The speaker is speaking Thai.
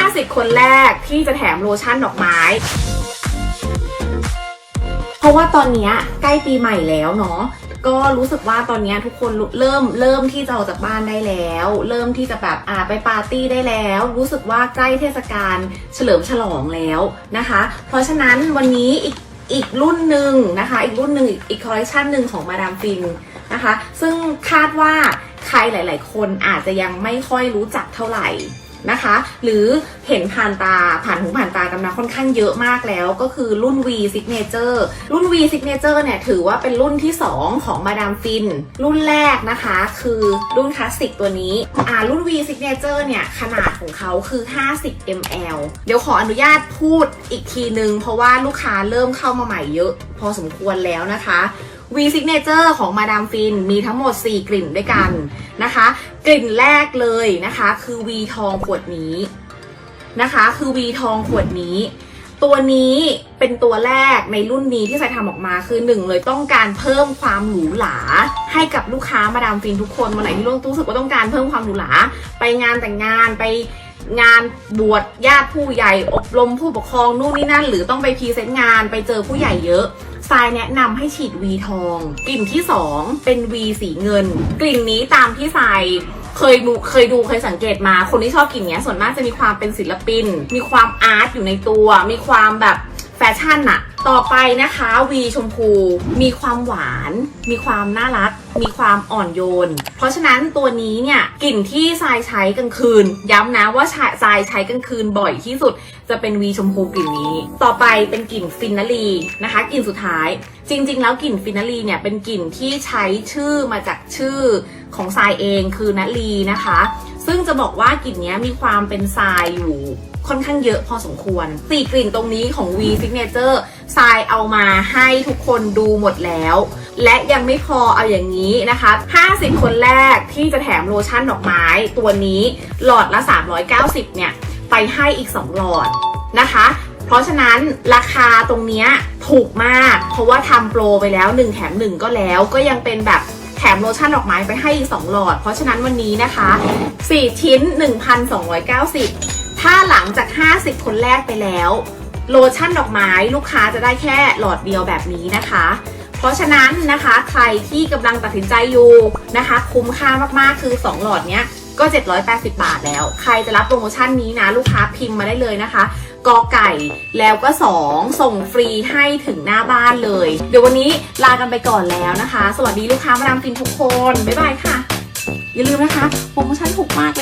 50 คนแรกที่จะแถมโลชั่นดอกไม้ เพราะว่าตอนนี้ใกล้ปีใหม่แล้วเนาะก็รู้สึกว่าตอนนี้ทุกคนเริ่มเริ่มที่จะออกจากบ้านได้แล้ว เริ่มที่จะแบบอ่าไปปาร์ตี้ได้แล้ว รู้สึกว่าใกล้เทศกาลเฉลิมฉลองแล้วนะคะ เพราะฉะนั้นวันนี้อีกอีกรุ่นหนึ่งนะคะ อีกรุ่นหนึ่งอีกอีกคอลเลคชันหนึ่งของมาดามฟินนะคะ ซึ่งคาดว่าใครหลาย ๆ คนอาจจะยังไม่ค่อยรู้จักเท่าไหร่ นะคะ หรือเห็นผ่านตาผ่านหูผ่านตากันมาค่อนข้างเยอะมากแล้ว ก็คือรุ่น V Signature รุ่น V Signature เนี่ยถือว่าเป็นรุ่นที่ 2 ของมาดามฟิน รุ่นแรกนะคะ คือรุ่นคลาสสิกตัวนี้อ่ารุ่น V Signature เนี่ยขนาดของเขาคือ 50 ml เดี๋ยวขออนุญาตพูดอีกทีนึง เพราะว่าลูกค้าเริ่มเข้ามาใหม่เยอะ พอสมควรแล้วนะคะ V Signature ของมาดามฟินมีทั้งหมด 4 กลิ่นด้วยกันนะคะ กลิ่นแรกเลยนะคะ คือ V ทองขวดนี้นะคะ คือ V ทองขวดนี้ ตัวนี้เป็นตัวแรกในรุ่นนี้ที่ใส่ทำออกมาคือหนึ่งเลยต้องการเพิ่มความหรูหราให้กับลูกค้ามาดามฟินทุกคนวันไหนที่รู้สึกว่าต้องการเพิ่มความหรูหราไปงานแต่งงานไป งานบวชญาติผู้ใหญ่อบรมผู้ปกครองนู่นนี่นั่น หรือต้องไปพรีเซนต์งานไปเจอผู้ใหญ่เยอะทรายแนะนำให้ฉีดวีทอง กลิ่นที่ 2 เป็นวีสีเงิน กลิ่นนี้ตามที่ทรายเคยดูเคยดูเคยสังเกตมา คนที่ชอบกลิ่นเนี้ยส่วนมากจะมีความเป็นศิลปิน มีความอาร์ตอยู่ในตัว มีความแบบแฟชั่นอะต่อไปนะคะวีชมพู มีความหวาน มีความน่ารัก มีความอ่อนโยน เพราะฉะนั้นตัวนี้เนี่ยกลิ่นที่ทรายใช้กลางคืน ย้ำนะว่าทรายใช้กลางคืนบ่อยที่สุด จะเป็นวีชมพูกลิ่นนี้ ต่อไปเป็นกลิ่นฟินาลีนะคะกลิ่นสุดท้าย จริง ๆ แล้วกลิ่นฟินาลีเนี่ยเป็นกลิ่นที่ใช้ชื่อมาจากชื่อของทรายเองคือนาลีนะคะ ซึ่งจะบอกว่ากลิ่นนี้มีความเป็นทรายอยู่ค่อนข้างเยอะพอสมควรสี่กลิ่นตรงนี้ของ V Signature ทรายเอามาให้ทุกคนดูหมดแล้ว และยังไม่พอเอาอย่างนี้นะคะ 50 คนแรกที่จะแถมโลชั่นดอกไม้ตัวนี้หลอดละ 390 เนี่ย ไปให้อีก 2 หลอดนะคะ เพราะฉะนั้นราคาตรงนี้ถูกมาก เพราะว่าทำโปรไปแล้ว 1 แถม 1 ก็แล้วก็ยังเป็นแบบแถมโลชั่นดอกไม้ไปให้อีก 2 หลอด เพราะฉะนั้นวันนี้นะคะ 4 ชิ้น 1,290 ถ้าหลังจาก 50 คนแรกไปแล้ว โลชั่นดอกไม้ลูกค้าจะได้แค่หลอดเดียวแบบนี้นะคะ เพราะฉะนั้นนะคะใครที่กำลังตัดสินใจอยู่นะคะ คุ้มค่ามากๆคือ 2 หลอดเนี้ยก็ 780 บาทแล้ว ใครจะรับโปรโมชั่นนี้นะ ลูกค้าพิมพ์มาได้เลยนะคะกอไก่แล้วก็ 2 ส่งฟรีให้ถึงหน้าบ้านเลย เดี๋ยววันนี้ลากันไปก่อนแล้วนะคะ สวัสดีลูกค้ามาดามฟินทุกคน บ๊ายบายค่ะ อย่าลืมนะคะ โปรโมชั่นถูกมากเลย